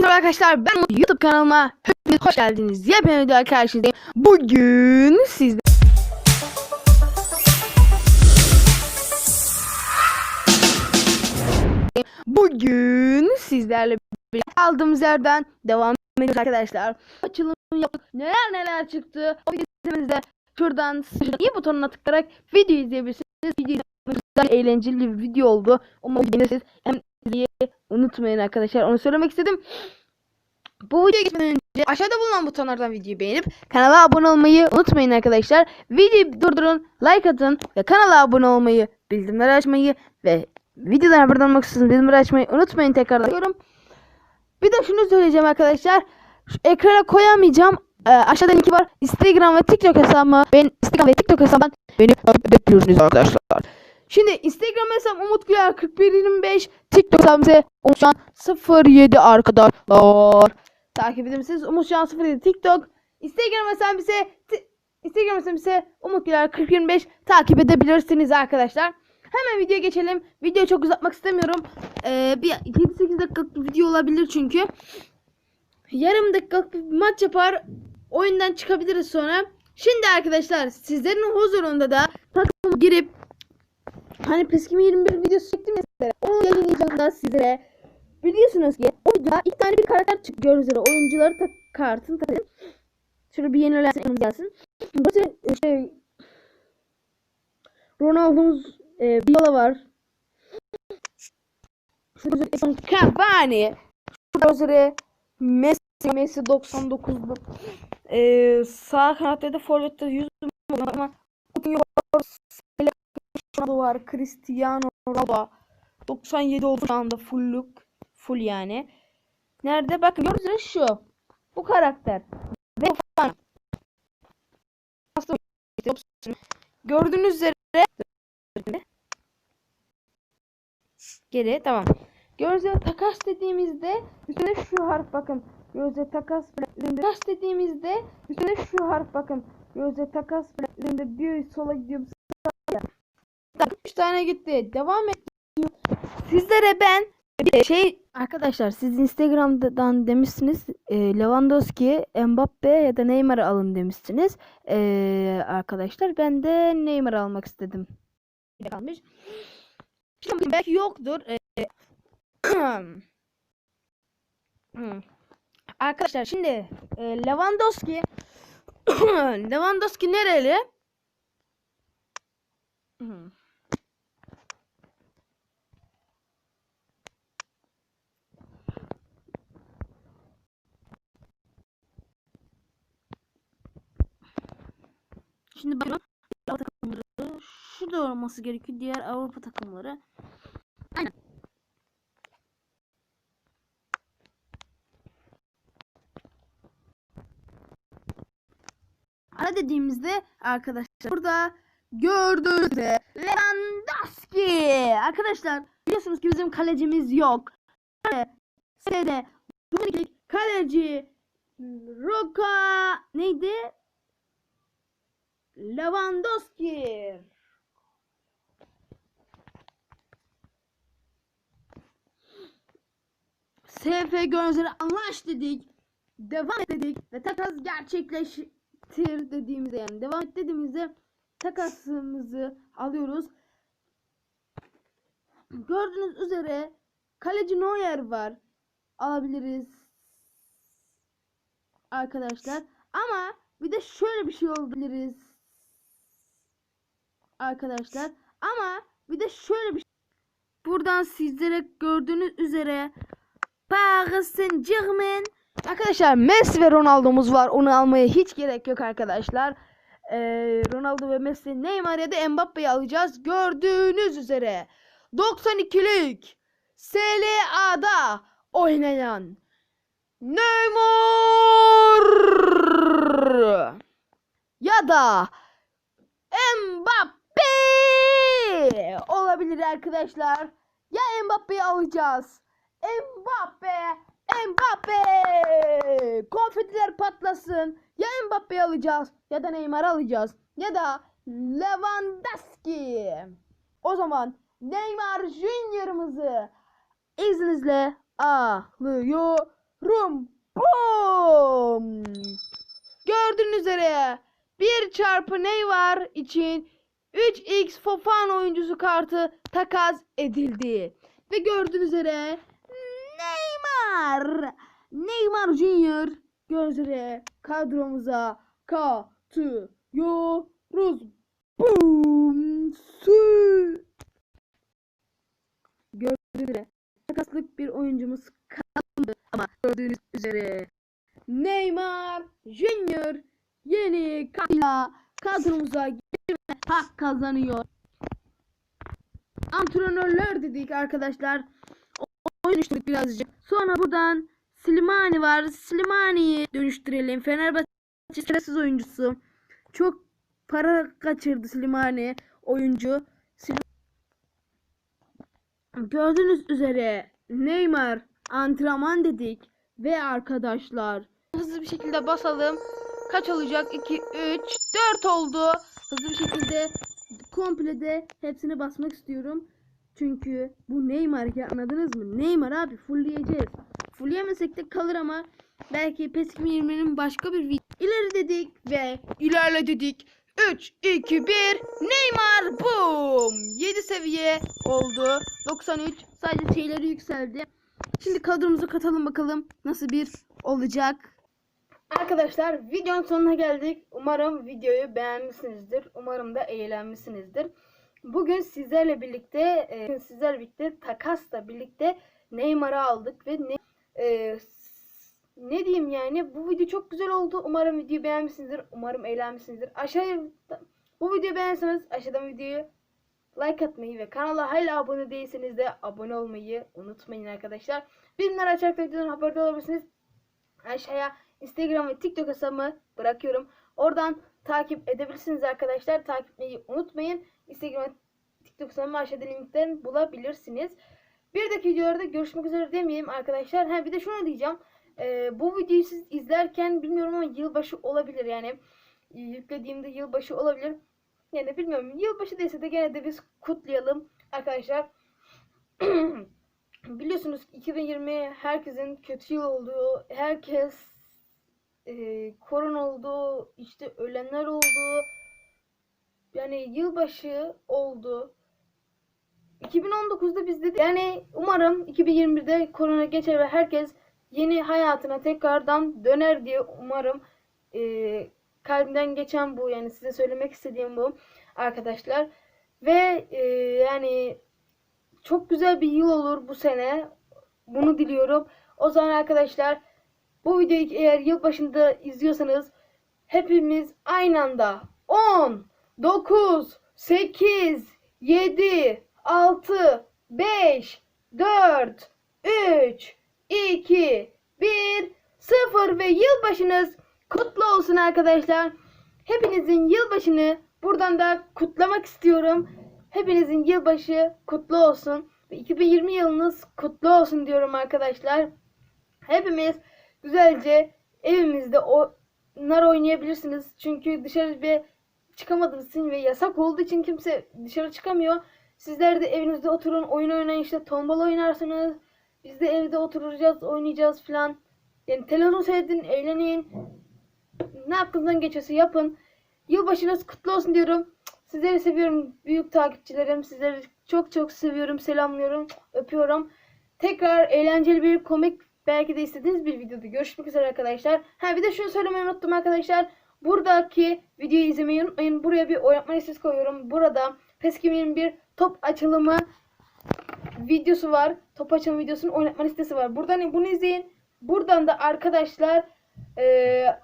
Merhaba arkadaşlar ben. YouTube kanalıma hepiniz hoş geldiniz. Yepyeni video karşınızdayım. Bugün sizle Bugün sizlerle birlikte kaldığımız yerden devam ediyoruz arkadaşlar. Açılım yaptık. Neler neler çıktı. O videomuzda şuradan iyi butonuna tıklayarak video izleyebilirsiniz. Video güzel, eğlenceli bir video oldu. Umarım beğenirsiniz. Hem unutmayın arkadaşlar. Onu söylemek istedim. Bu videoya geçmeden önce aşağıda bulunan butonlardan videoyu beğenip kanala abone olmayı unutmayın arkadaşlar. Videoyu durdurun, like atın ve kanala abone olmayı, bildirimleri açmayı ve videodan haberdar olmak istiyorsanız bildirimleri açmayı unutmayın tekrardan diyorum. Bir de şunu söyleyeceğim arkadaşlar. Şu ekrana koyamayacağım. Ee, aşağıda linki var. Instagram ve TikTok hesabımı ben Instagram ve TikTok hesabından beni bekliyorsunuz arkadaşlar. Şimdi Instagram hesabım Umut Güler 4125 TikTok hesabım Umutcan 07 arkadaşlar. Takip edebilirsiniz. Umutcan 07 TikTok. Instagram hesabım ise Instagram hesabım ise Umut Güler 4025 takip edebilirsiniz arkadaşlar. Hemen videoya geçelim. Videoyu çok uzatmak istemiyorum. Ee, bir 7-8 dakikalık bir video olabilir çünkü. Yarım dakikalık bir maç yapar. Oyundan çıkabiliriz sonra. Şimdi arkadaşlar sizlerin huzurunda da takıma girip Hani PES 21 videosu çektim ya sizlere. Onu yayınlayacağım da sizlere. Biliyorsunuz ki o videoda iki tane bir karakter çıkıyor üzere. Oyuncuları tak kartını takın. Şöyle bir yenilersin yanımız gelsin. Burada işte Ronaldo'muz e, Viola var. Şurada Edson Cavani. Üzere Messi, Messi 99 bu. E, sağ kanatta da forvette 100 ama Coutinho Ronaldo var. Cristiano Ronaldo. 97 oldu şu anda full look. Full yani. Nerede? Bakın gördüğünüz şu. Bu karakter. Ve falan. Gördüğünüz üzere Geri tamam. Gözle takas dediğimizde üstüne şu harf bakın. Gözle takas üzerinde takas dediğimizde üstüne şu harf bakın. Gözle takas üzerinde bir sola gidiyor. Tamam, 3 tane gitti. Devam et. Sizlere ben şey arkadaşlar siz Instagram'dan demişsiniz e, Lewandowski, Mbappe ya da Neymar'ı alın demişsiniz. E, arkadaşlar ben de Neymar almak istedim. Kalmış. Şimdi belki yoktur. E, hmm. Arkadaşlar şimdi e, Lewandowski Lewandowski nereli? Hmm. Şimdi bakın Avrupa takımları şurada olması gerekiyor. Diğer Avrupa takımları. Aynen. Ara dediğimizde arkadaşlar burada gördüğünüz Lewandowski. Arkadaşlar biliyorsunuz ki bizim kalecimiz yok. Sede kaleci Roka neydi? Lewandowski. SF Gönzer'e anlaş dedik. Devam dedik ve takas gerçekleştir dediğimizde yani devam et dediğimizde takasımızı alıyoruz. Gördüğünüz üzere kaleci Neuer var. Alabiliriz. Arkadaşlar. Ama bir de şöyle bir şey olabiliriz. Arkadaşlar. Ama bir de şöyle bir şey. Buradan sizlere gördüğünüz üzere Paris Saint Germain Arkadaşlar Messi ve Ronaldo'muz var. Onu almaya hiç gerek yok arkadaşlar. Ee, Ronaldo ve Messi, Neymar ya da Mbappe'yi alacağız. Gördüğünüz üzere 92'lik SLA'da oynayan Neymar ya da Mbappe olabilir arkadaşlar. Ya Mbappe'yi alacağız. Mbappe, Mbappe. Konfetiler patlasın. Ya Mbappe'yi alacağız ya da Neymar alacağız ya da Lewandowski. O zaman Neymar Junior'ımızı izninizle alıyoruz. Rum. Boom. Gördüğünüz üzere 1 çarpı Neymar için 3x Fofana oyuncusu kartı takas edildi. Ve gördüğünüz üzere Neymar Neymar Junior gördüğünüz üzere kadromuza katıyoruz. Boom. Su. Gördüğünüz üzere takaslık bir oyuncumuz kalmadı ama gördüğünüz üzere Neymar Junior yeni kadroyla kadromuza girme hak kazanıyor. Antrenörler dedik arkadaşlar. Oyun birazcık. Sonra buradan Slimani var. Slimani'yi dönüştürelim. Fenerbahçe sırasız oyuncusu. Çok para kaçırdı Slimani oyuncu. Slim- Gördüğünüz üzere Neymar antrenman dedik ve arkadaşlar hızlı bir şekilde basalım. Kaç olacak? 2 3 4 oldu. Hızlı bir şekilde komple de hepsini basmak istiyorum. Çünkü bu Neymar ki anladınız mı? Neymar abi fullleyeceğiz. Fullleyemesek de kalır ama belki PES 2020'nin başka bir video. İleri dedik ve ilerle dedik. 3, 2, 1 Neymar boom 7 seviye oldu 93 sadece şeyleri yükseldi Şimdi kadromuza katalım bakalım nasıl bir olacak Arkadaşlar videonun sonuna geldik Umarım videoyu beğenmişsinizdir Umarım da eğlenmişsinizdir Bugün sizlerle birlikte e, sizlerle birlikte takasla birlikte Neymar'ı aldık ve ne, e, ne diyeyim yani bu video çok güzel oldu. Umarım videoyu beğenmişsinizdir. Umarım eğlenmişsinizdir. Aşağıya bu videoyu beğenseniz aşağıdan videoyu like atmayı ve kanala hala abone değilseniz de abone olmayı unutmayın arkadaşlar. Bildirimler açarak da videodan haberdar olabilirsiniz. Aşağıya Instagram ve TikTok hesabımı bırakıyorum. Oradan takip edebilirsiniz arkadaşlar. Takip etmeyi unutmayın. Instagram ve TikTok hesabımı aşağıda linkten bulabilirsiniz. Bir dahaki videolarda görüşmek üzere demeyeyim arkadaşlar. Ha bir de şunu diyeceğim. Ee, bu videoyu siz izlerken bilmiyorum ama yılbaşı olabilir yani. Ee, Yüklediğimde yılbaşı olabilir. Yani bilmiyorum. Yılbaşı değilse de gene de biz kutlayalım arkadaşlar. Biliyorsunuz 2020 herkesin kötü yıl olduğu, herkes e, korona oldu, işte ölenler oldu. Yani yılbaşı oldu. 2019'da biz dedik yani umarım 2021'de korona geçer ve herkes yeni hayatına tekrardan döner diye umarım e, kalbimden geçen bu yani size söylemek istediğim bu arkadaşlar ve e, yani çok güzel bir yıl olur bu sene bunu diliyorum o zaman arkadaşlar bu videoyu eğer yılbaşında izliyorsanız hepimiz aynı anda 10 9 8 7 6 5 4 3 2 1 0 ve yılbaşınız kutlu olsun arkadaşlar. Hepinizin yılbaşını buradan da kutlamak istiyorum. Hepinizin yılbaşı kutlu olsun. Ve 2020 yılınız kutlu olsun diyorum arkadaşlar. Hepimiz güzelce evimizde oyunlar oynayabilirsiniz. Çünkü dışarı bir çıkamadığınız için ve yasak olduğu için kimse dışarı çıkamıyor. Sizler de evinizde oturun oyun oynayın işte tombala oynarsınız. Biz de evde oturacağız oynayacağız falan. Yani televizyon seyredin eğlenin. Ne aklınızdan geçiyorsa yapın. Yılbaşınız kutlu olsun diyorum. Sizleri seviyorum büyük takipçilerim. Sizleri çok çok seviyorum. Selamlıyorum. Öpüyorum. Tekrar eğlenceli bir komik belki de istediğiniz bir videoda görüşmek üzere arkadaşlar. Ha bir de şunu söylemeyi unuttum arkadaşlar. Buradaki videoyu izlemeyi unutmayın. Buraya bir oynatma listesi koyuyorum. Burada PES 2021 top açılımı videosu var. Top açılımı videosunun oynatma listesi var. Buradan bunu izleyin. Buradan da arkadaşlar eee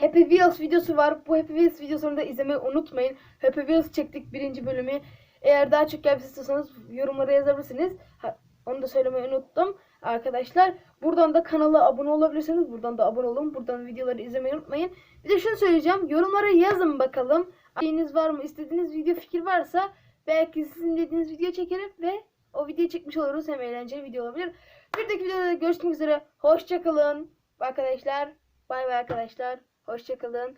Happy Wheels videosu var. Bu Happy Wheels videosunu da izlemeyi unutmayın. Happy Wheels çektik birinci bölümü. Eğer daha çok gelmek istiyorsanız yorumlara yazabilirsiniz. Ha, onu da söylemeyi unuttum arkadaşlar. Buradan da kanala abone olabilirsiniz. Buradan da abone olun. Buradan videoları izlemeyi unutmayın. Bir de şunu söyleyeceğim. Yorumlara yazın bakalım. Şeyiniz var mı? İstediğiniz video fikir varsa belki sizin dediğiniz video çekerim ve o videoyu çekmiş oluruz. Hem eğlenceli video olabilir. Bir dahaki videoda görüşmek üzere. Hoşçakalın arkadaşlar. Bay bay arkadaşlar. Hoşçakalın.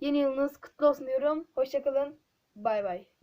Yeni yılınız kutlu olsun diyorum. Hoşçakalın. Bay bay.